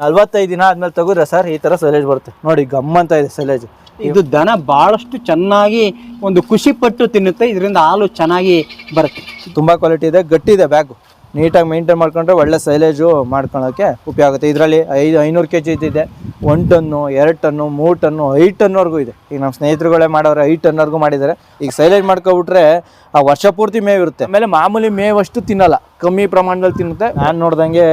ನಲ್ವತ್ತೈದು ದಿನ ಆದ್ಮೇಲೆ ತೆಗೆದ್ರೆ ಸರ್ ಈ ತರ ಸೈಲೇಜ್ ಬರುತ್ತೆ. ನೋಡಿ ಗಮ್ಮಂತ ಇದೆ ಸೈಲೇಜ್. ಇದು ದನ ಬಹಳಷ್ಟು ಚೆನ್ನಾಗಿ ಒಂದು ಖುಷಿ ಪಟ್ಟು ತಿನ್ನುತ್ತೆ ಇದರಿಂದ ಹಾಲು ಚೆನ್ನಾಗಿ ಬರುತ್ತೆ. ತುಂಬಾ ಕ್ವಾಲಿಟಿ ಇದೆ ಗಟ್ಟಿ ಇದೆ ಬ್ಯಾಗು ನೀಟಾಗಿ ಮೇಂಟೈನ್ ಮಾಡ್ಕೊಂಡ್ರೆ ಒಳ್ಳೆ ಸೈಲೇಜು ಮಾಡ್ಕೊಳಕ್ಕೆ ಉಪಯೋಗ ಆಗುತ್ತೆ. ಇದರಲ್ಲಿ ಐದು ಐನೂರು ಕೆ ಜಿ ಇದ್ದಿದೆ. ಒನ್ ಟನ್ನು ಎರಡು ಟನ್ನು ಮೂರು ಟನ್ನು ಐದು ಟನ್ವರೆಗೂ ಇದೆ. ಈಗ ನಮ್ಮ ಸ್ನೇಹಿತರುಗಳೇ ಮಾಡೋರು ಐದು ಟನ್ವರೆಗೂ ಮಾಡಿದ್ದಾರೆ. ಈಗ ಸೈಲೇಜ್ ಮಾಡ್ಕೊಬಿಟ್ರೆ ಆ ವರ್ಷ ಪೂರ್ತಿ ಮೇವಿರುತ್ತೆ. ಆಮೇಲೆ ಮಾಮೂಲಿ ಮೇವಷ್ಟು ತಿನ್ನಲ್ಲ. ಕಮ್ಮಿ ಪ್ರಮಾಣದಲ್ಲಿ ತಿನ್ನುತ್ತೆ. ನಾನು ನೋಡ್ದಂಗೆ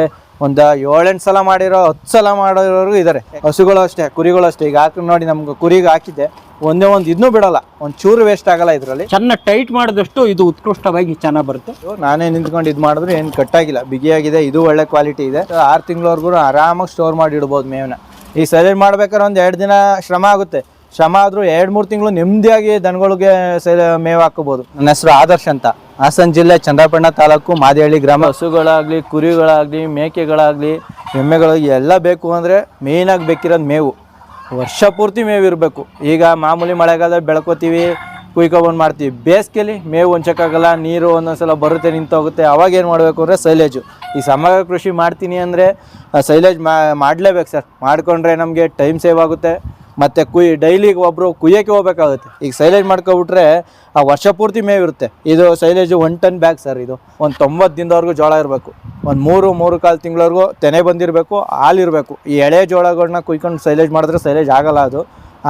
ಒಂದು ಏಳೆಂಟು ಸಲ ಮಾಡಿರೋ ಹತ್ತು ಸಲ ಮಾಡೋರು ಇದ್ದಾರೆ ಹಸುಗಳು ಅಷ್ಟೇ ಕುರಿಗಳು ಅಷ್ಟೇ. ಈಗ ಹಾಕಿ ನೋಡಿ ನಮ್ಗೆ ಕುರಿಗೆ ಹಾಕಿದ್ದೆ. ಒಂದೇ ಒಂದು ಇದನ್ನೂ ಬಿಡಲ್ಲ. ಒಂದು ಚೂರು ವೇಸ್ಟ್ ಆಗಲ್ಲ ಇದರಲ್ಲಿ. ಚೆನ್ನಾಗಿ ಟೈಟ್ ಮಾಡಿದಷ್ಟು ಇದು ಉತ್ಕೃಷ್ಟವಾಗಿ ಚೆನ್ನಾಗಿ ಬರುತ್ತೆ. ನಾನೇ ನಿಂತ್ಕೊಂಡು ಇದು ಮಾಡಿದ್ರೆ ಏನು ಕಟ್ಟಾಗಿಲ್ಲ. ಬಿಗಿಯಾಗಿದೆ ಇದು ಒಳ್ಳೆ ಕ್ವಾಲಿಟಿ ಇದೆ. ಆರು ತಿಂಗಳವರೆಗೂ ಆರಾಮಾಗಿ ಸ್ಟೋರ್ ಮಾಡಿ ಇಡ್ಬೋದು ಮೇವನ್ನ ಈ ಸೈಲೇಜ್ ಮಾಡ್ಬೇಕಾದ್ರೆ ಒಂದು ಎರಡು ದಿನ ಶ್ರಮ ಆಗುತ್ತೆ. ಶ್ರಮ ಆದರೂ ಎರಡು ಮೂರು ತಿಂಗಳು ನೆಮ್ಮದಿಯಾಗಿ ದನಗಳಿಗೆ ಸೈಲ ಮೇವು ಹಾಕೋಬೋದು ನನ್ನ ಹೆಸರು ಆದರ್ಶ್ ಅಂತ. ಹಾಸನ ಜಿಲ್ಲೆ ಚಂದ್ರಪಟ್ಟಣ ತಾಲೂಕು ಮಾದಿಹಳ್ಳಿ ಗ್ರಾಮ. ಹಸುಗಳಾಗಲಿ, ಕುರಿಗಳಾಗಲಿ, ಮೇಕೆಗಳಾಗಲಿ ಎಮ್ಮೆಗಳು ಎಲ್ಲ ಬೇಕು ಅಂದರೆ ಮೇಯ್ನಾಗಿ ಬೇಕಿರೋದು ಮೇವು. ವರ್ಷ ಪೂರ್ತಿ ಮೇವು ಇರಬೇಕು. ಈಗ ಮಾಮೂಲಿ ಮಳೆಗಾಲದಲ್ಲಿ ಬೆಳ್ಕೊತೀವಿ, ಕುಯ್ಕೊಬಂದು ಮಾಡ್ತೀವಿ. ಬೇಸಿಗೆಲಿ ಮೇವು ಹೊಂಚಕ್ಕಾಗಲ್ಲ, ನೀರು ಒಂದೊಂದ್ಸಲ ಬರುತ್ತೆ ನಿಂತೋಗುತ್ತೆ ಅವಾಗ ಏನು ಮಾಡಬೇಕು ಅಂದರೆ ಸೈಲೇಜು. ಈ ಸಮಗ್ರ ಕೃಷಿ ಮಾಡ್ತೀನಿ ಅಂದರೆ ಸೈಲೇಜ್ ಮಾಡಲೇಬೇಕು ಸರ್. ಮಾಡಿಕೊಂಡ್ರೆ ನಮಗೆ ಟೈಮ್ ಸೇವ್ ಆಗುತ್ತೆ. ಮತ್ತು ಕುಯ್ ಡೈಲಿಗೆ ಒಬ್ಬರು ಕುಯ್ಯೋಕ್ಕೆ ಹೋಗ್ಬೇಕಾಗುತ್ತೆ. ಈಗ ಸೈಲೇಜ್ ಮಾಡ್ಕೊಬಿಟ್ರೆ ಆ ವರ್ಷ ಪೂರ್ತಿ ಮೇವಿರುತ್ತೆ ಇದು silage one ton bag sir ಇದು. ಒಂದು ತೊಂಬತ್ತು ದಿನದವರೆಗೂ ಜೋಳ ಇರಬೇಕು. ಒಂದು ಮೂರು ಮೂರು ಕಾಲು ತಿಂಗಳವರೆಗೂ ತೆನೆ ಬಂದಿರಬೇಕು, ಹಾಲು ಇರಬೇಕು. ಈ ಎಳೆ ಜೋಳಗಳನ್ನ ಕುಯ್ಕೊಂಡು ಸೈಲೇಜ್ ಮಾಡಿದ್ರೆ ಸೈಲೇಜ್ ಆಗಲ್ಲ ಅದು.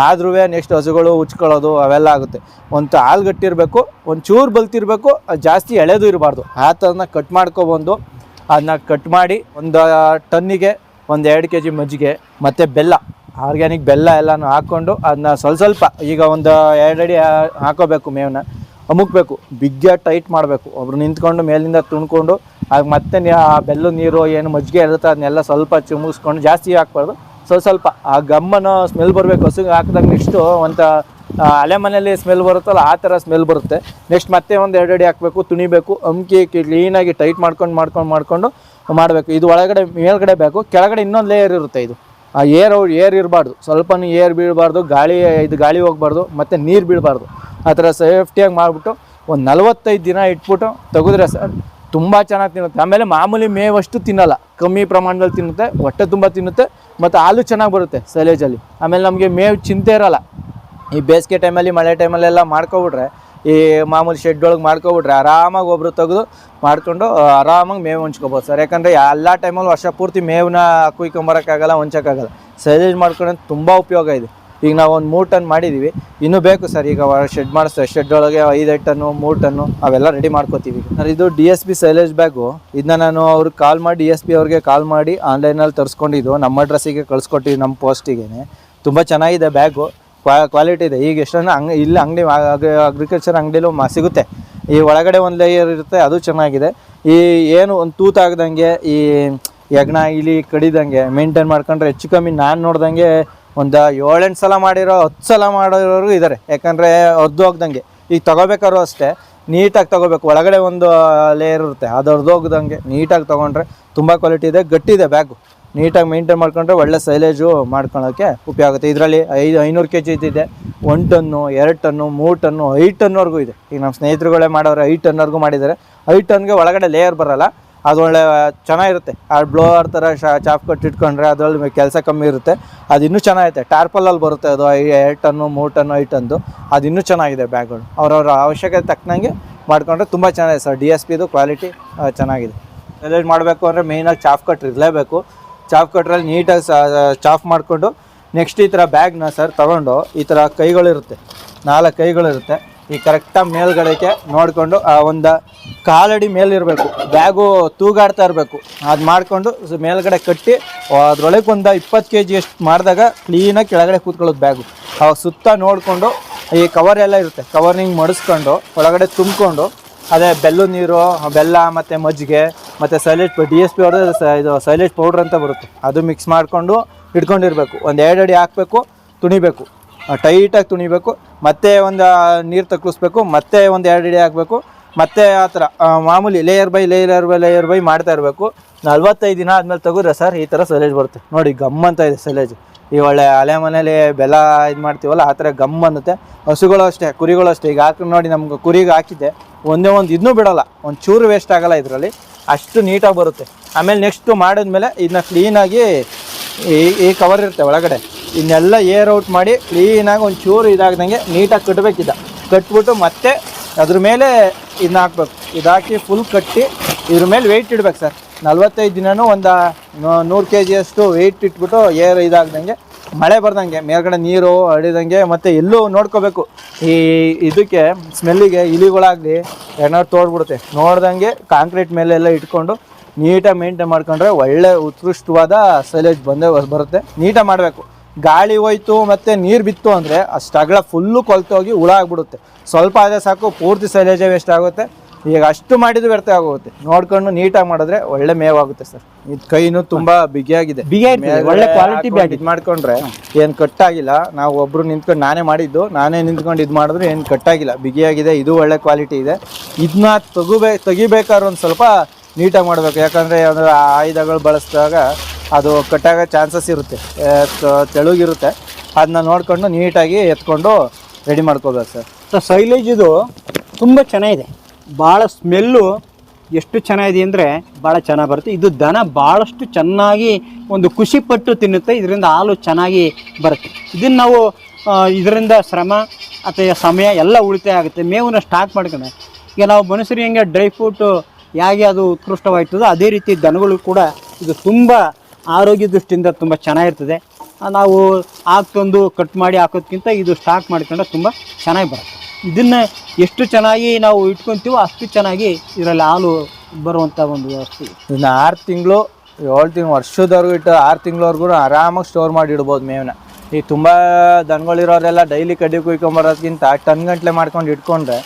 ಆದ್ರೂ ನೆಕ್ಸ್ಟ್ ಹಸುಗಳು ಉಚ್ಕೊಳ್ಳೋದು ಅವೆಲ್ಲ ಆಗುತ್ತೆ. ಒಂದು ಹಾಲು ಗಟ್ಟಿರಬೇಕು, ಒಂದು ಚೂರು ಬಲ್ತಿರಬೇಕು ಜಾಸ್ತಿ ಎಳೆದು ಇರಬಾರ್ದು. ಆ ಥರನ ಕಟ್ ಮಾಡ್ಕೊಬಂದು ಅದನ್ನ ಕಟ್ ಮಾಡಿ ಒಂದು ಟನ್ನಿಗೆ ಒಂದು ಎರಡು ಕೆ ಜಿ ಮಜ್ಜಿಗೆ, ಮತ್ತು ಬೆಲ್ಲ. ಆರ್ಗ್ಯಾನಿಕ್ ಬೆಲ್ಲ ಎಲ್ಲನೂ ಹಾಕ್ಕೊಂಡು ಅದನ್ನ ಸ್ವಲ್ಪ ಸ್ವಲ್ಪ ಈಗ ಒಂದು ಎರಡು ಅಡಿ ಹಾಕೋಬೇಕು ಮೇವನ್ನ ಅಮುಕ್ಬೇಕು ಬಿಗ್ಗ ಟೈಟ್ ಮಾಡಬೇಕು. ಒಬ್ರು ನಿಂತ್ಕೊಂಡು ಮೇಲಿಂದ ತುಣ್ಕೊಂಡು ಆಗ ಮತ್ತೆ ಆ ಬೆಲ್ಲು, ನೀರು ಏನು ಮಜ್ಜಿಗೆ ಇರುತ್ತೆ ಅದನ್ನೆಲ್ಲ ಸ್ವಲ್ಪ ಚಿಮುಗಿಸ್ಕೊಂಡು ಜಾಸ್ತಿ ಹಾಕ್ಬಾರ್ದು. ಸ್ವಲ್ಪ ಸ್ವಲ್ಪ ಆ ಗಮ್ಮನ ಸ್ಮೆಲ್ ಬರಬೇಕು. ಹಸುಗೆ ಹಾಕಿದಾಗ ನೆಕ್ಸ್ಟು ಒಂದು ಅಲೆ ಮನೆಯಲ್ಲಿ ಸ್ಮೆಲ್ ಬರುತ್ತಲ್ಲ, ಆ ಥರ ಸ್ಮೆಲ್ ಬರುತ್ತೆ. ನೆಕ್ಸ್ಟ್ ಮತ್ತೆ ಒಂದು ಎರಡು ಅಡಿ ಹಾಕಬೇಕು, ತುಣಿಬೇಕು, ಅಮ್ಕಿ ಕ್ಲೀನಾಗಿ ಟೈಟ್ ಮಾಡ್ಕೊಂಡು ಮಾಡ್ಕೊಂಡು ಮಾಡ್ಕೊಂಡು ಮಾಡಬೇಕು. ಇದು ಒಳಗಡೆ, ಮೇಲ್ಗಡೆ ಬೇಕು. ಕೆಳಗಡೆ ಇನ್ನೊಂದು ಲೇಯರ್ ಇರುತ್ತೆ ಇದು. ಆ ಏರ್ ಏರ್ ಇರಬಾರ್ದು. ಸ್ವಲ್ಪನೂ ಏರ್ ಬೀಳಬಾರ್ದು, ಗಾಳಿ, ಇದು ಗಾಳಿ ಹೋಗ್ಬಾರ್ದು, ಮತ್ತು ನೀರು ಬೀಳಬಾರ್ದು. ಆ ಥರ ಸೇಫ್ಟಿಯಾಗಿ ಮಾಡಿಬಿಟ್ಟು ಒಂದು ನಲವತ್ತೈದು ದಿನ ಇಟ್ಬಿಟ್ಟು ತೆಗೆದ್ರೆ ಸರ್ ತುಂಬ ಚೆನ್ನಾಗಿ ತಿನ್ನುತ್ತೆ. ಆಮೇಲೆ ಮಾಮೂಲಿ ಮೇವಷ್ಟು ತಿನ್ನಲ್ಲ. ಕಮ್ಮಿ ಪ್ರಮಾಣದಲ್ಲಿ ತಿನ್ನುತ್ತೆ, ಹೊಟ್ಟೆ ತುಂಬ ತಿನ್ನುತ್ತೆ, ಮತ್ತು ಹಾಲು ಚೆನ್ನಾಗಿ ಬರುತ್ತೆ ಸೈಲೇಜಲ್ಲಿ. ಆಮೇಲೆ ನಮಗೆ ಮೇವು ಚಿಂತೆ ಇರಲ್ಲ. ಈ ಬೇಸಿಗೆ ಟೈಮಲ್ಲಿ ಮಳೆ ಟೈಮಲ್ಲೆಲ್ಲ ಮಾಡ್ಕೊಬಿಟ್ರೆ ಈ ಮಾಮೂಲಿ ಶೆಡ್ ಒಳಗೆ ಮಾಡ್ಕೊಬಿಟ್ರೆ ಆರಾಮಾಗಿ ಒಬ್ರು ತೆಗೆದು ಮಾಡ್ಕೊಂಡು ಆರಾಮಾಗಿ ಮೇವು ಹೊಂಚ್ಕೊಬೋದು ಸರ್. ಯಾಕಂದರೆ ಎಲ್ಲ ಟೈಮಲ್ಲಿ ವರ್ಷ ಪೂರ್ತಿ ಮೇವನ್ನ ಕುಯ್ಕೊಂಬರೋಕ್ಕಾಗಲ್ಲ, ಹೊಂಚೋಕ್ಕಾಗಲ್ಲ. ಸೈಲೇಜ್ ಮಾಡ್ಕೊಂಡು ತುಂಬ ಉಪಯೋಗ ಇದೆ. ಈಗ ನಾವು ಒಂದು ಮೂರು ಟನ್ ಮಾಡಿದ್ದೀವಿ ಇನ್ನೂ ಬೇಕು ಸರ್, ಈಗ ಶೆಡ್ ಮಾಡಿಸ್ತಾರೆ ಶೆಡ್ ಒಳಗೆ ಐದೈದು ಟನ್ನು ಮೂರು ಟನ್ನು ಅವೆಲ್ಲ ರೆಡಿ ಮಾಡ್ಕೋತೀವಿ ಸರ್, ಇದು D S P silage bag. ಇದನ್ನ ನಾನು ಅವ್ರಿಗೆ ಕಾಲ್ ಮಾಡಿ ಡಿ ಎಸ್ ಪಿ ಅವ್ರಿಗೆ ಕಾಲ್ ಮಾಡಿ ಆನ್ಲೈನಲ್ಲಿ ತರಿಸ್ಕೊಂಡಿದ್ದು. ನಮ್ಮ ಅಡ್ರೆಸ್ಸಿಗೆ ಕಳಿಸ್ಕೊಟ್ಟಿವಿ ನಮ್ಮ ಪೋಸ್ಟಿಗೆ ತುಂಬ ಚೆನ್ನಾಗಿದೆ ಬ್ಯಾಗು. ಕ್ವಾಲಿಟಿ ಇದೆ. ಈಗ ಎಷ್ಟೊಂದು ಅಂಗ್, ಇಲ್ಲಿ ಅಂಗಡಿ ಅಗ್ರಿಕಲ್ಚರ್ ಅಂಗಡಿಲೂ ಮಾ ಸಿಗುತ್ತೆ. ಈ ಒಳಗಡೆ ಒಂದು ಲೇಯರ್ ಇರುತ್ತೆ, ಅದು ಚೆನ್ನಾಗಿದೆ. ಈ ಏನು ಒಂದು ತೂತಾಗ್ದಂಗೆ ಈ ಯಜ್ಞ ಇಲಿ ಕಡಿದಂಗೆ ಮೇಂಟೈನ್ ಮಾಡ್ಕೊಂಡ್ರೆ ಹೆಚ್ಚು ಕಮ್ಮಿ ನಾನು ನೋಡ್ದಂಗೆ ಒಂದು ಏಳೆಂಟು ಸಲ ಮಾಡಿರೋ, ಹತ್ತು ಸಲ ಮಾಡಿರೋರು ಇದ್ದಾರೆ ಯಾಕಂದರೆ ಹೊರ್ದು ಹೋಗ್ದಂಗೆ ಈಗ ತಗೋಬೇಕಾದ್ರು ಅಷ್ಟೇ, ನೀಟಾಗಿ ತಗೋಬೇಕು. ಒಳಗಡೆ ಒಂದು ಲೇಯರ್ ಇರುತ್ತೆ. ಅದು ಹೊರ್ದು ಹೋಗ್ದಂಗೆ ನೀಟಾಗಿ ತೊಗೊಂಡ್ರೆ ತುಂಬ ಕ್ವಾಲಿಟಿ ಇದೆ ಗಟ್ಟಿ ಇದೆ ಬ್ಯಾಗು. ನೀಟಾಗಿ ಮೇಂಟೈನ್ ಮಾಡ್ಕೊಂಡ್ರೆ ಒಳ್ಳೆ ಸೈಲೇಜು ಮಾಡ್ಕೊಳ್ಳೋಕ್ಕೆ ಉಪಯೋಗ ಆಗುತ್ತೆ. ಇದರಲ್ಲಿ ಐದು ಐನೂರು ಕೆ ಜಿ ಇದ್ದಿದೆ. ಒನ್ ಟನ್ನು ಎರಡು ಟನ್ನು ಮೂರು ಟನ್ನು ಐದು ಟನ್ವರೆಗೂ ಇದೆ. ಈಗ ನಮ್ಮ ಸ್ನೇಹಿತರುಗಳೇ ಮಾಡೋರು ಐದು ಟನ್ವರೆಗೂ ಮಾಡಿದ್ದಾರೆ. ಐದು ಟನ್ಗೆ ಒಳಗಡೆ ಲೇಯರ್ ಬರೋಲ್ಲ. ಅದು ಒಳ್ಳೆ ಚೆನ್ನಾಗಿರುತ್ತೆ. ಆ ಬ್ಲೋವರ್ ಥರ ಶಾ, ಚಾಪ್ ಕಟ್ ಇಟ್ಕೊಂಡ್ರೆ ಅದರಲ್ಲಿ ಕೆಲಸ ಕಮ್ಮಿ ಇರುತ್ತೆ. ಅದು ಇನ್ನೂ ಚೆನ್ನಾಗಿರುತ್ತೆ ಟಾರ್ಪಲಲ್ಲಿ ಬರುತ್ತೆ ಅದು ಎರಡು ಟನ್ನು ಮೂರು ಟನ್ನು ಐದು ಟನ್ದು ಅದು ಇನ್ನೂ ಚೆನ್ನಾಗಿದೆ ಬ್ಯಾಗ್ಗಳು. ಅವ್ರವ್ರ ಅವಶ್ಯಕತೆ ತಕ್ಕನಂಗೆ ಮಾಡಿಕೊಂಡ್ರೆ ತುಂಬ ಚೆನ್ನಾಗಿದೆ ಸರ್. ಡಿ ಎಸ್ ಪಿದು ಕ್ವಾಲಿಟಿ ಚೆನ್ನಾಗಿದೆ. ಸೈಲೇಜ್ ಮಾಡಬೇಕು ಅಂದರೆ ಮೇಯ್ನಾಗಿ ಚಾಫ್ ಕಟ್ ಇರಲೇಬೇಕು ಚಾಫ್ ಕಟ್ರಲ್ಲಿ ನೀಟಾಗಿ ಚಾಫ್ ಮಾಡಿಕೊಂಡು ನೆಕ್ಸ್ಟ್ ಈ ಥರ ಬ್ಯಾಗ್ನ ಸರ್ ತಗೊಂಡು ಈ ಥರ ಕೈಗಳಿರುತ್ತೆ, ನಾಲ್ಕು ಕೈಗಳಿರುತ್ತೆ, ಈ ಕರೆಕ್ಟಾಗಿ ಮೇಲ್ಗಡೆಗೆ ನೋಡಿಕೊಂಡು ಆ ಒಂದು ಕಾಲಡಿ ಮೇಲಿರಬೇಕು, ಬ್ಯಾಗು ತೂಗಾಡ್ತಾ ಇರಬೇಕು. ಅದು ಮಾಡಿಕೊಂಡು ಮೇಲ್ಗಡೆ ಕಟ್ಟಿ ಅದರೊಳಗೆ ಒಂದು ಇಪ್ಪತ್ತು ಕೆ ಜಿ ಅಷ್ಟು ಮಾಡಿದಾಗ ಕ್ಲೀನಾಗಿ ಕೆಳಗಡೆ ಕೂತ್ಕೊಳ್ಳೋದು ಬ್ಯಾಗು. ಅವಾಗ ಸುತ್ತ ನೋಡಿಕೊಂಡು ಈ ಕವರ್ ಎಲ್ಲ ಇರುತ್ತೆ ಕವರ್ನಿಂಗ್ ಮಡಿಸ್ಕೊಂಡು ಒಳಗಡೆ ತುಂಬಿಕೊಂಡು, ಅದೇ ಬೆಲ್ಲ ನೀರು ಬೆಲ್ಲ ಮತ್ತು ಮಜ್ಜಿಗೆ ಮತ್ತು ಸೈಲೇಜ್ ಡಿ ಎಸ್ ಪಿ ಅವ್ರದ್ದು ಇದು ಸೈಲೇಜ್ ಪೌಡ್ರ್ ಅಂತ ಬರುತ್ತೆ. ಅದು ಮಿಕ್ಸ್ ಮಾಡಿಕೊಂಡು ಇಟ್ಕೊಂಡಿರ್ಬೇಕು. ಒಂದು ಎರಡು ಅಡಿ ಹಾಕಬೇಕು, ತುಣಿಬೇಕು. ಟೈಟಾಗಿ ತುಣಿಬೇಕು. ಮತ್ತೆ ಒಂದು ನೀರು ತಕ್ಕಿಸ್ಬೇಕು ಮತ್ತೆ ಒಂದು ಎರಡು ಅಡಿ ಹಾಕಬೇಕು. ಮತ್ತೆ ಆ ಥರ ಮಾಮೂಲಿ layer by layer by layer by ಮಾಡ್ತಾ ಇರಬೇಕು. ನಲ್ವತ್ತೈದು ದಿನ ಆದಮೇಲೆ ತೆಗೆದ್ರೆ ಸರ್ ಈ ಥರ ಸೈಲೇಜ್ ಬರುತ್ತೆ. ನೋಡಿ, ಗಮ್ ಅಂತ ಇದೆ ಸೈಲೇಜ್ ಈ ಒಳ್ಳೆ ಅಲೆ ಮನೇಲಿ ಬೆಲ್ಲ ಇದು ಮಾಡ್ತೀವಲ್ಲ, ಆ ಥರ ಗಮ್ ಅನ್ನುತ್ತೆ. ಹಸುಗಳು ಅಷ್ಟೇ, ಕುರಿಗಳು ಅಷ್ಟೇ. ಈಗ ಹಾಕಿ ನೋಡಿ, ನಮ್ಗೆ ಕುರಿಗೆ ಹಾಕಿದ್ದೆ. ಒಂದೇ ಒಂದು ಇದನ್ನೂ ಬಿಡಲ್ಲ. ಒಂದು ಚೂರು ವೇಸ್ಟ್ ಆಗೋಲ್ಲ ಇದರಲ್ಲಿ. ಅಷ್ಟು ನೀಟಾಗಿ ಬರುತ್ತೆ. ಆಮೇಲೆ ನೆಕ್ಸ್ಟು ಮಾಡಿದ್ಮೇಲೆ ಇದನ್ನ ಕ್ಲೀನಾಗಿ ಈ ಈ ಕವರ್ ಇರುತ್ತೆ ಒಳಗಡೆ. ಇನ್ನೆಲ್ಲ ಏರ್ ಔಟ್ ಮಾಡಿ ಕ್ಲೀನಾಗಿ ಒಂದು ಚೂರು ಇದಾಗ್ದಂಗೆ ನೀಟಾಗಿ ಕಟ್ಟಬೇಕಿದ್ದ ಕಟ್ಬಿಟ್ಟು ಮತ್ತೆ ಅದ್ರ ಮೇಲೆ ಇದನ್ನ ಹಾಕ್ಬೇಕು. ಇದಾಕಿ ಫುಲ್ ಕಟ್ಟಿ ಇದ್ರ ಮೇಲೆ ವೆಯ್ಟ್ ಇಡ್ಬೇಕು ಸರ್. ನಲ್ವತ್ತೈದು ದಿನನೂ ಒಂದು ನೂರು ಕೆ ಜಿಯಷ್ಟು ವೆಯ್ಟ್ ಇಟ್ಬಿಟ್ಟು ಏರ್ ಇದಾಗ್ದಂಗೆ ಮಳೆ ಬರ್ದಂಗೆ, ಮೇಲ್ಗಡೆ ನೀರು ಹಡಿದಂಗೆ ಮತ್ತು ಎಲ್ಲೂ ನೋಡ್ಕೋಬೇಕು. ಈ ಇದಕ್ಕೆ ಸ್ಮೆಲ್ಲಿಗೆ ಇಲಿಗಳಾಗಲಿ ಏನಾದ್ರು ತೋಡ್ಬಿಡುತ್ತೆ ನೋಡ್ದಂಗೆ ಕಾಂಕ್ರೀಟ್ ಮೇಲೆ ಎಲ್ಲ ಇಟ್ಕೊಂಡು ನೀಟಾಗಿ ಮೇಂಟೈನ್ ಮಾಡ್ಕೊಂಡ್ರೆ ಒಳ್ಳೆ ಉತ್ಕೃಷ್ಟವಾದ ಸೈಲೇಜ್ ಬಂದೇ ಬರುತ್ತೆ. ನೀಟಾಗಿ ಮಾಡಬೇಕು. ಗಾಳಿ ಹೋಯ್ತು ಮತ್ತು ನೀರು ಬಿತ್ತು ಅಂದರೆ ಅಷ್ಟು ಅಗಲ ಫುಲ್ಲು ಕೊಲ್ತೋಗಿ ಹುಳ ಆಗ್ಬಿಡುತ್ತೆ. ಸ್ವಲ್ಪ ಆದ್ರೆ ಸಾಕು, ಪೂರ್ತಿ ಸೈಲೇಜೇ ವೇಸ್ಟ್ ಆಗುತ್ತೆ. ಈಗ ಅಷ್ಟು ಮಾಡಿದ್ದು ವ್ಯರ್ಥ ಆಗುತ್ತೆ ನೋಡ್ಕೊಂಡು ನೀಟಾಗಿ ಮಾಡಿದ್ರೆ ಒಳ್ಳೆ ಮೇವಾಗುತ್ತೆ ಸರ್. ಇದು ಕೈನು ತುಂಬಾ ಬಿಗಿಯಾಗಿದೆ. ಒಳ್ಳೆ ಕ್ವಾಲಿಟಿ ಬ್ಯಾಟ್ ಇದು ಮಾಡ್ಕೊಂಡ್ರೆ ಏನ್ ಕಟ್ಟಾಗಿಲ್ಲ. ನಾವು ಒಬ್ರು ನಿಂತ್ಕೊಂಡು ನಾನೇ ಮಾಡಿದ್ದು ನಾನೇ ನಿಂತ್ಕೊಂಡು ಇದು ಮಾಡಿದ್ರೆ ಏನು ಕಟ್ಟಾಗಿಲ್ಲ. ಬಿಗಿಯಾಗಿದೆ ಇದು ಒಳ್ಳೆ ಕ್ವಾಲಿಟಿ ಇದೆ. ಇದನ್ನ ತೆಗುಬೇ ತೆಗಿಬೇಕಾದ್ರೆ ಒಂದು ಸ್ವಲ್ಪ ನೀಟಾಗಿ ಮಾಡಬೇಕು. ಯಾಕಂದರೆ ಅಂದ್ರೆ ಆಯುಧಗಳು ಬಳಸಿದಾಗ ಅದು ಕಟ್ಟಾಗೋ ಚಾನ್ಸಸ್ ಇರುತ್ತೆ. ತೆಳುಗಿರುತ್ತೆ. ಅದನ್ನ ನೋಡ್ಕೊಂಡು ನೀಟಾಗಿ ಎತ್ಕೊಂಡು ರೆಡಿ ಮಾಡ್ಕೋಬೇಕು ಸರ್. ಸೊ ಸೈಲೇಜ್ ಇದು ತುಂಬ ಚೆನ್ನಾಗಿದೆ. ಭಾಳ ಸ್ಮೆಲ್ಲು ಎಷ್ಟು ಚೆನ್ನಾಗಿದೆ ಅಂದರೆ ಭಾಳ ಚೆನ್ನಾಗಿ ಬರುತ್ತೆ. ಇದು ದನ ಭಾಳಷ್ಟು ಚೆನ್ನಾಗಿ ಒಂದು ಖುಷಿ ಪಟ್ಟು ತಿನ್ನುತ್ತೆ. ಇದರಿಂದ ಹಾಲು ಚೆನ್ನಾಗಿ ಬರುತ್ತೆ. ಇದನ್ನು ನಾವು ಇದರಿಂದ ಶ್ರಮ ಅಥವಾ ಸಮಯ ಎಲ್ಲ ಉಳಿತಾಯ ಆಗುತ್ತೆ. ಮೇವನ್ನ ಸ್ಟಾಕ್ ಮಾಡ್ಕೊಂಡೆ ಈಗ ನಾವು ಮನುಷ್ಯರು ಹೆಂಗೆ ಡ್ರೈ ಫ್ರೂಟು ಹೇಗೆ ಅದು ಉತ್ಕೃಷ್ಟವಾಗ್ತದೋ ಅದೇ ರೀತಿ ದನಗಳು ಕೂಡ ಇದು ತುಂಬ ಆರೋಗ್ಯ ದೃಷ್ಟಿಯಿಂದ ತುಂಬ ಚೆನ್ನಾಗಿರ್ತದೆ. ನಾವು ಹಾಕ್ತಂದು ಕಟ್ ಮಾಡಿ ಹಾಕೋದ್ಕಿಂತ ಇದು ಸ್ಟಾಕ್ ಮಾಡ್ಕೊಂಡ್ರೆ ತುಂಬ ಚೆನ್ನಾಗಿ ಬರುತ್ತೆ. ಇದನ್ನು ಎಷ್ಟು ಚೆನ್ನಾಗಿ ನಾವು ಇಟ್ಕೊತೀವೋ ಅಷ್ಟು ಚೆನ್ನಾಗಿ ಇದರಲ್ಲಿ ಹಾಲು ಬರುವಂಥ ಒಂದು ವ್ಯವಸ್ಥೆ. ಇದನ್ನ ಆರು ತಿಂಗಳು, ಏಳು ತಿಂಗಳು ವರ್ಷದವರೆಗೂ ಇಟ್ಟು ಆರು ತಿಂಗಳವರೆಗೂ ಆರಾಮಾಗಿ ಸ್ಟೋರ್ ಮಾಡಿ ಇಡ್ಬೋದು ಮೇವನ್ನ ಈ ತುಂಬ ದನಗಳಿರೋರೆಲ್ಲ ಡೈಲಿ ಕಡ್ಡಿ ಕುಯ್ಕೊಂಬರೋದ್ಕಿಂತ ಟನ್ ಗಂಟ್ಲೆ ಮಾಡ್ಕೊಂಡು ಇಟ್ಕೊಂಡ್ರೆ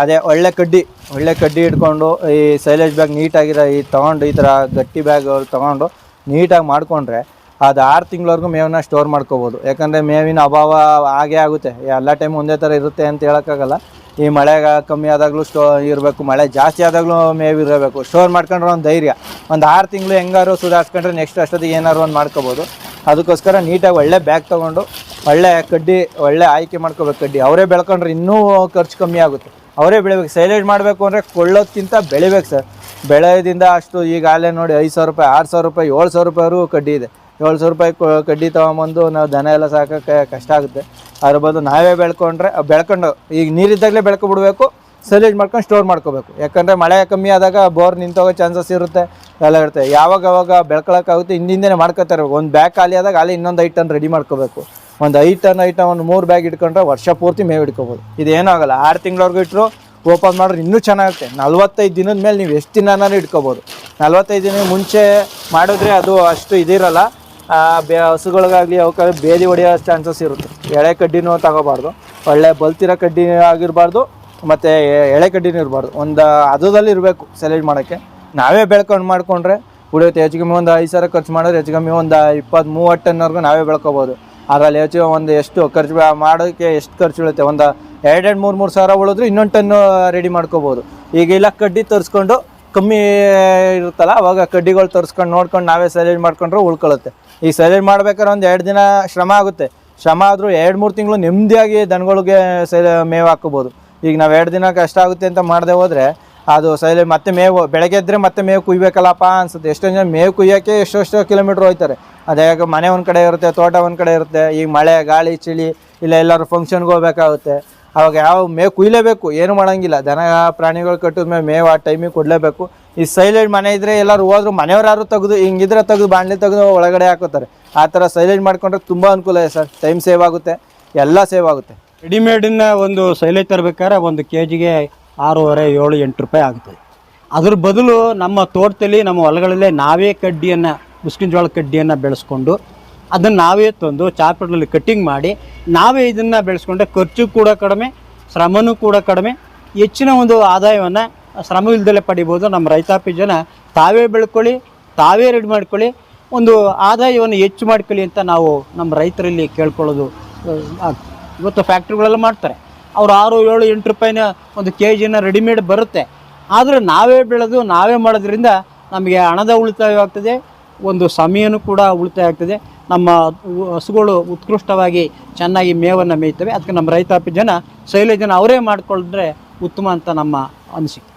ಅದೇ ಒಳ್ಳೆ ಕಡ್ಡಿ ಒಳ್ಳೆ ಕಡ್ಡಿ ಇಟ್ಕೊಂಡು ಈ ಸೈಲೇಜ್ ಬ್ಯಾಗ್ ನೀಟಾಗಿರೋ ಈ ತೊಗೊಂಡು ಈ ಥರ ಗಟ್ಟಿ ಬ್ಯಾಗ್ ತೊಗೊಂಡು ನೀಟಾಗಿ ಮಾಡ್ಕೊಂಡ್ರೆ ಅದು ಆರು ತಿಂಗಳವರೆಗೂ ಮೇವನ್ನ ಸ್ಟೋರ್ ಮಾಡ್ಕೋಬೋದು. ಯಾಕಂದರೆ ಮೇವಿನ ಅಭಾವ ಆಗೇ ಆಗುತ್ತೆ. ಎಲ್ಲ ಟೈಮ್ ಒಂದೇ ಥರ ಇರುತ್ತೆ ಅಂತ ಹೇಳೋಕ್ಕಾಗಲ್ಲ. ಈ ಮಳೆ ಕಮ್ಮಿ ಆದಾಗಲೂ ಸ್ಟೋ ಇರಬೇಕು. ಮಳೆ ಜಾಸ್ತಿ ಆದಾಗಲೂ ಮೇವು ಇರಬೇಕು. ಸ್ಟೋರ್ ಮಾಡ್ಕೊಂಡ್ರೆ ಒಂದು ಧೈರ್ಯ. ಒಂದು ಆರು ತಿಂಗಳು ಹೆಂಗಾರು ಸುಧಾರಿಸ್ಕೊಂಡ್ರೆ ನೆಕ್ಸ್ಟ್ ಅಷ್ಟೊತ್ತಿಗೆ ಏನಾದ್ರು ಒಂದು ಮಾಡ್ಕೋಬೋದು. ಅದಕ್ಕೋಸ್ಕರ ನೀಟಾಗಿ ಒಳ್ಳೆ ಬ್ಯಾಗ್ ತೊಗೊಂಡು, ಒಳ್ಳೆ ಕಡ್ಡಿ, ಒಳ್ಳೆ ಆಯ್ಕೆ ಮಾಡ್ಕೋಬೇಕು ಕಡ್ಡಿ. ಅವರೇ ಬೆಳ್ಕೊಂಡ್ರೆ ಇನ್ನೂ ಖರ್ಚು ಕಮ್ಮಿ ಆಗುತ್ತೆ. ಅವರೇ ಬೆಳಿಬೇಕು. ಸೈಲೇಜ್ ಮಾಡಬೇಕು ಅಂದರೆ ಕೊಳ್ಳೋದಕ್ಕಿಂತ ಬೆಳಿಬೇಕು ಸರ್. ಬೆಳೆಯೋದಿಂದ ಅಷ್ಟು ಈಗ ಅಲ್ಲೇ ನೋಡಿ ಐದು ಸಾವಿರ ರೂಪಾಯಿ, ಆರು ಸಾವಿರ ರೂಪಾಯಿ, ಏಳು ಸಾವಿರ ರೂಪಾಯಿವರೆಗೂ ಕಡ್ಡಿ ಇದೆ. ಏಳು ಸಾವಿರ ರೂಪಾಯಿ ಕಡ್ಡಿ ತೊಗೊಂಬಂದು ನಾವು ದನ ಎಲ್ಲ ಸಾಕೋಕ್ಕೆ ಕಷ್ಟ ಆಗುತ್ತೆ. ಅದ್ರ ಬದಲು ನಾವೇ ಬೆಳ್ಕೊಂಡ್ರೆ ಬೆಳ್ಕೊಂಡು, ಈಗ ನೀರಿದ್ದಾಗಲೇ ಬೆಳ್ಕೊಬಿಡ್ಬೇಕು ಸೈಲೇಜ್ ಮಾಡ್ಕೊಂಡು ಸ್ಟೋರ್ ಮಾಡ್ಕೋಬೇಕು. ಯಾಕಂದರೆ ಮಳೆ ಕಮ್ಮಿ ಆದಾಗ ಬೋರ್ ನಿಂತೋಗೋ ಚಾನ್ಸಸ್ ಇರುತ್ತೆ, ಎಲ್ಲ ಇರುತ್ತೆ. ಯಾವಾಗ ಅವಾಗ ಬೆಳ್ಕೊಳಕ್ಕಾಗುತ್ತೆ, ಹಿಂದಿಂದನೇ ಮಾಡ್ಕೋತಾರೆ ಒಂದು ಬ್ಯಾಗ್ ಖಾಲಿ ಆದಾಗ ಅಲ್ಲಿ ಇನ್ನೊಂದು ಐದು ಟನ್ ರೆಡಿ ಮಾಡ್ಕೋಬೇಕು. ಒಂದು ಐದು ಟನ್ ಐಟಮ್ ಒಂದು ಮೂರು ಬ್ಯಾಗ್ ಇಟ್ಕೊಂಡ್ರೆ ವರ್ಷ ಪೂರ್ತಿ ಮೇವು ಇಟ್ಕೋಬೋದು ಇದೇನೂ ಆರು ತಿಂಗಳವರೆಗೂ ಇಟ್ಟರು ಓಪನ್ ಮಾಡಿದ್ರೆ ಇನ್ನೂ ಚೆನ್ನಾಗುತ್ತೆ. ನಲ್ವತ್ತೈದು ದಿನದ ಮೇಲೆ ನೀವು ಎಷ್ಟು ದಿನನೂ ಇಟ್ಕೋಬೋದು. ನಲ್ವತ್ತೈದು ದಿನ ಮುಂಚೆ ಮಾಡಿದ್ರೆ ಅದು ಅಷ್ಟು ಇದಿರಲ್ಲ. ಬೇ ಹಸುಗಳಿಗಾಗಲಿ ಅವಕ್ಕಾಗಲಿ ಬೇದಿ ಹೊಡೆಯೋ ಚಾನ್ಸಸ್ ಇರುತ್ತೆ. ಎಳೆ ಕಡ್ಡಿನೂ ತಗೋಬಾರ್ದು. ಒಳ್ಳೆ ಬಲ್ತಿರೋ ಕಡ್ಡಿ ಆಗಿರಬಾರ್ದು, ಮತ್ತು ಎಳೆ ಕಡ್ಡಿನೂ ಇರಬಾರ್ದು. ಒಂದು ಅದರಲ್ಲಿ ಇರಬೇಕು ಸೆಲೆಕ್ಟ್ ಮಾಡೋಕ್ಕೆ. ನಾವೇ ಬೆಳ್ಕೊಂಡು ಮಾಡಿಕೊಂಡ್ರೆ ಉಳಿಯುತ್ತೆ. ಹೆಚ್ಚು ಕಮ್ಮಿ ಒಂದು ಐದು ಸಾವಿರ ಖರ್ಚು ಮಾಡಿದ್ರೆ ಹೆಚ್ಚು ಕಮ್ಮಿ ಒಂದು ಇಪ್ಪತ್ತು ಮೂವತ್ತು ಟನ್ವರೆಗೂ ನಾವೇ ಬೆಳ್ಕೋಬೋದು. ಅದರಲ್ಲಿ ಹೆಚ್ಚು ಒಂದು ಎಷ್ಟು ಖರ್ಚು ಮಾಡೋಕ್ಕೆ ಎಷ್ಟು ಖರ್ಚು ಬೀಳುತ್ತೆ? ಒಂದು ಎರಡೆರಡು ಮೂರು ಮೂರು ಸಾವಿರ ಉಳಿದ್ರೆ ಇನ್ನೊಂದು ಟನ್ನು ರೆಡಿ ಮಾಡ್ಕೋಬೋದು. ಈಗ ಇಲ್ಲ ಕಡ್ಡಿ ತರಿಸ್ಕೊಂಡು ಕಮ್ಮಿ ಇರುತ್ತಲ್ಲ, ಅವಾಗ ಕಡ್ಡಿಗಳು ತರಿಸ್ಕೊಂಡು ನೋಡ್ಕೊಂಡು ನಾವೇ ಸೈಲೇಜ್ ಮಾಡ್ಕೊಂಡ್ರೆ ಉಳ್ಕೊಳ್ಳುತ್ತೆ ಈಗ ಸೈಲೇಜ್ ಮಾಡ್ಬೇಕಾದ್ರೆ ಒಂದು ಎರಡು ದಿನ ಶ್ರಮ ಆಗುತ್ತೆ. ಶ್ರಮ ಆದರೂ ಎರಡು ಮೂರು ತಿಂಗಳು ನೆಮ್ಮದಿಯಾಗಿ ದನಗಳಿಗೆ ಸೈಲ ಮೇವು ಹಾಕೋಬೋದು ಈಗ ನಾವು ಎರಡು ದಿನ ಕಷ್ಟ ಆಗುತ್ತೆ ಅಂತ ಮಾಡದೆ ಹೋದರೆ, ಅದು ಸೈಲೆ ಮತ್ತೆ ಮೇವು, ಬೆಳಗ್ಗೆ ಎದ್ದರೆ ಮತ್ತೆ ಮೇವು ಕುಯ್ಬೇಕಲ್ಲಪ್ಪ ಅನ್ಸುತ್ತೆ. ಎಷ್ಟೊಂದು ಜನ ಮೇವು ಕುಯ್ಯೋಕ್ಕೆ ಎಷ್ಟೆಷ್ಟೋ ಕಿಲೋಮೀಟ್ರ್ ಹೋಗ್ತಾರೆ ಅದೇ ಮನೆ ಒಂದು ಕಡೆ ಇರುತ್ತೆ, ತೋಟ ಒಂದು ಕಡೆ ಇರುತ್ತೆ. ಈಗ ಮಳೆ, ಗಾಳಿ, ಚಳಿ, ಇಲ್ಲ ಎಲ್ಲರೂ ಫಂಕ್ಷನ್ಗೆ ಹೋಗ್ಬೇಕಾಗುತ್ತೆ. ಅವಾಗ ಯಾವ ಮೇವು ಕುಯ್ಲೇಬೇಕು, ಏನು ಮಾಡೋಂಗಿಲ್ಲ. ದನ ಪ್ರಾಣಿಗಳು ಕಟ್ಟಿದ ಮೇಲೆ ಮೇವು ಆ ಟೈಮಿಗೆ ಕೊಡಲೇಬೇಕು. ಈ ಸೈಲೆಂಟ್ ಮನೆ ಇದ್ರೆ ಎಲ್ಲರೂ ಹೋದ್ರು, ಮನೆಯವ್ರು ಯಾರು ತೆಗೆದು, ಹಿಂಗಿದ್ರೆ ತೆಗೆದು, ಬಾಣಲಿ ತೆಗೆದು ಒಳಗಡೆ ಹಾಕೋತಾರೆ. ಆ ಥರ ಸೈಲೆಂಟ್ ಮಾಡ್ಕೊಂಡ್ರೆ ತುಂಬ ಅನುಕೂಲ ಇದೆ ಸರ್. ಟೈಮ್ ಸೇವ್ ಆಗುತ್ತೆ, ಎಲ್ಲ ಸೇವ್ ಆಗುತ್ತೆ. ರೆಡಿಮೇಡಿನ ಒಂದು ಸೈಲೇಜ್ ತರಬೇಕಾದ್ರೆ ಒಂದು ಕೆ ಜಿಗೆ ಆರೂವರೆ, ಏಳು, ಎಂಟು ರೂಪಾಯಿ ಆಗುತ್ತದೆ ಅದ್ರ ಬದಲು ನಮ್ಮ ತೋಟದಲ್ಲಿ, ನಮ್ಮ ಹೊಲಗಳಲ್ಲೇ ನಾವೇ ಕಡ್ಡಿಯನ್ನು, ಮುಸ್ಕಿನ ಜೋಳ ಕಡ್ಡಿಯನ್ನು ಬೆಳೆಸ್ಕೊಂಡು ಅದನ್ನು ನಾವೇ ತಂದು ಚಾಪೆಟ್ಲಲ್ಲಿ ಕಟ್ಟಿಂಗ್ ಮಾಡಿ, ನಾವೇ ಇದನ್ನು ಬೆಳೆಸ್ಕೊಂಡ್ರೆ ಖರ್ಚು ಕೂಡ ಕಡಿಮೆ, ಶ್ರಮನೂ ಕೂಡ ಕಡಿಮೆ. ಹೆಚ್ಚಿನ ಒಂದು ಆದಾಯವನ್ನು ಶ್ರಮ ಇಲ್ದಲೇ ಪಡಿಬೋದು ನಮ್ಮ ರೈತಾಪಿ ಜನ. ತಾವೇ ಬೆಳ್ಕೊಳ್ಳಿ, ತಾವೇ ರೆಡಿ ಮಾಡ್ಕೊಳ್ಳಿ, ಒಂದು ಆದಾಯವನ್ನು ಹೆಚ್ಚು ಮಾಡ್ಕೊಳ್ಳಿ ಅಂತ ನಾವು ನಮ್ಮ ರೈತರಲ್ಲಿ ಕೇಳ್ಕೊಳ್ಳೋದು ಇವತ್ತು ಫ್ಯಾಕ್ಟ್ರಿಗಳೆಲ್ಲ ಮಾಡ್ತಾರೆ. ಅವ್ರು ಆರು, ಏಳು, ಎಂಟು ರೂಪಾಯಿನ ಒಂದು ಕೆ ಜಿನ ರೆಡಿಮೇಡ್ ಬರುತ್ತೆ. ಆದರೆ ನಾವೇ ಬೆಳೆದು, ನಾವೇ ಮಾಡೋದ್ರಿಂದ ನಮಗೆ ಹಣದ ಉಳಿತಾಯ ಆಗ್ತದೆ ಒಂದು ಸಮಯನೂ ಕೂಡ ಉಳಿತಾಯ ಆಗ್ತದೆ. ನಮ್ಮ ಹಸುಗಳು ಉತ್ಕೃಷ್ಟವಾಗಿ ಚೆನ್ನಾಗಿ ಮೇವನ್ನು ಮೇಯ್ತವೆ ಅದಕ್ಕೆ ನಮ್ಮ ರೈತಾಪಿ ಜನ, ಶೈಲೇಜನ ಅವರೇ ಮಾಡಿಕೊಂಡ್ರೆ ಉತ್ತಮ ಅಂತ ನಮ್ಮ ಅನಿಸಿಕೆ.